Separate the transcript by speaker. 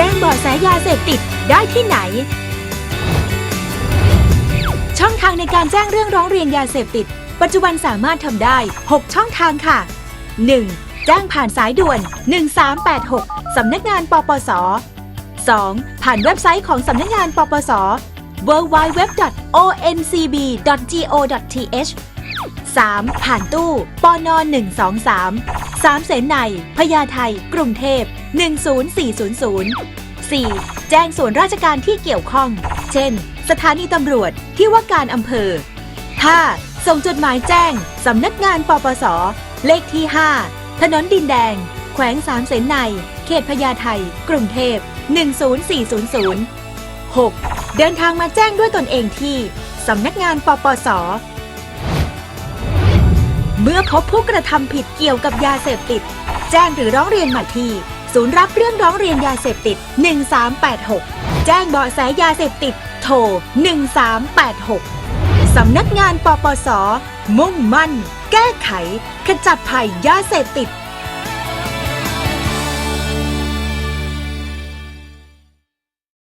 Speaker 1: แจ้งเบาะแสยาเสพติดได้ที่ไหน ช่องทางในการแจ้งเรื่องร้องเรียนยาเสพติด ปัจจุบันสามารถทำได้ 6 ช่องทางค่ะ 1. แจ้งผ่านสายด่วน 1386 สำนักงานปปส 2. ผ่านเว็บไซต์ของสำนักงานปปส www.oncb.go.th 3. ผ่านตู้ปน123 3เสนในพญาไทกรุงเทพ 10400 4. แจ้งส่วนราชการที่เกี่ยวข้อง เช่น สถานีตำรวจ ที่ว่าการอำเภอ 5. ส่งจดหมายแจ้ง สำนักงานปปส เลขที่ 5 ถนนดินแดง แขวงสามเสนใน เขตพญาไทกรุงเทพ 10400 6. เดินทางมาแจ้งด้วยตนเองที่ สำนักงานปปส เมื่อพบผู้กระทำผิดเกี่ยวกับยาเสพติด แจ้งหรือร้องเรียนมาที่ ศูนย์รับเรื่องร้องเรียนยาเสพติด 1386 แจ้งเบาะแสยาเสพติด โทร 1386 สำนักงานปปส มุ่งมั่น แก้ไข ขจัดภัยยาเสพติด